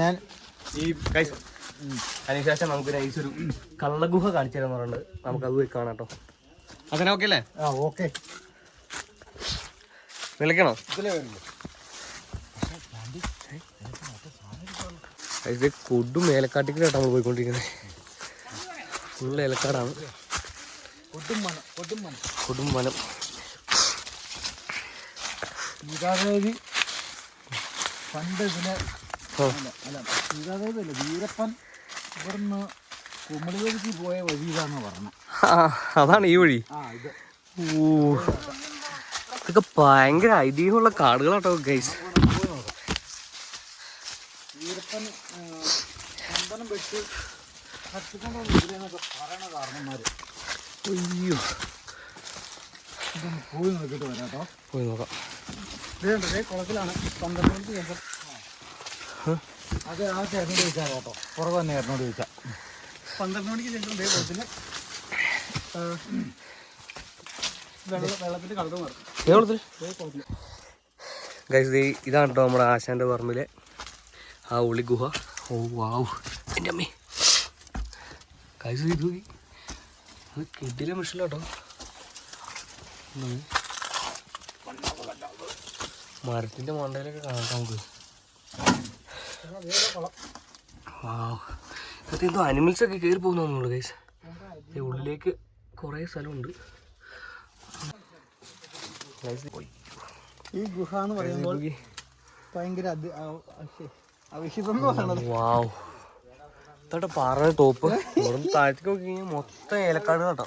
ഞാൻ ഈ അതിനുശേഷം നമുക്ക് നൈസ് ഒരു കള്ളഗുഹ കാണിച്ചു തരാൻ പറഞ്ഞിട്ടുണ്ട് നമുക്ക് അത് പോയി കാണാം കേട്ടോ. അങ്ങനെ ഓക്കെ അല്ലേ? ആ ഓക്കെ വിളിക്കണോ ഇത് കൊടും ഏലക്കാട്ടിലേട്ടാണ് നമ്മൾ പോയിക്കൊണ്ടിരിക്കുന്നത്. ഫുൾ ഏലക്കാടാണ്. കൊടും വനം പണ്ട് ഇതിനെ. അല്ല വീരപ്പൻ ഇവിടുന്ന് പോയ വഴി ഇതാന്ന് പറഞ്ഞത് ആ, അതാണ് ഈ വഴി. ഓ ഇതൊക്കെ ഭയങ്കര ഐതിഹ്യമുള്ള കാടുകളാട്ടോ ഗൈസ് വീരപ്പൻ ആ, ചന്ദനം വെച്ച് കത്തിക്കൊണ്ടു ഇതിലെന്നൊക്കെ പറയണ കാരണന്മാര്. അയ്യോ. ഇതൊന്ന് പോയി നോക്കിയിട്ട് വരാട്ടോ. പോയി നോക്കാം. ഇതേ കുളത്തിലാണ്. പന്ത്രണ്ട് മണിക്ക് അത് ആ ചേട്ടനോട് ചോദിച്ചാൽ കേട്ടോ. പുറകെ തന്നെ ചേട്ടനോട് ചോദിച്ചാൽ പന്ത്രണ്ട് മണിക്ക് ശേഷം ഇതേ കുളത്തിൽ വെള്ളം വെള്ളത്തിൽ കളറ് മാറും. ഇതേ കുളത്തിൽ ഗൈസ് ഇതാണ് കേട്ടോ നമ്മുടെ ആശാന്റെ പറമ്പിലെ. ആ ഉളി ഗുഹ. ഓ വാവ്. എന്റെ അമ്മേ. ഗൈസ് ഇത്. അത് കിട്ടിയില്ല മനുഷ്യല്ല കേട്ടോ മരത്തിന്റെ മണ്ടയിലൊക്കെ കാണാം നമുക്ക്. ഇതൊക്കെ എന്തോ അനിമൽസ് ഒക്കെ കയറി പോകുന്നു ഗൈസ് ഉള്ളിലേക്ക് കുറേ സ്ഥലമുണ്ട്. ഈ ഗുഹ എന്ന് പറയുമ്പോൾ. ഭയങ്കര പാറ ടോപ്പ് താഴത്തേക്ക് നോക്കി കഴിഞ്ഞാൽ മൊത്തം ഏലക്കാട് കേട്ടോ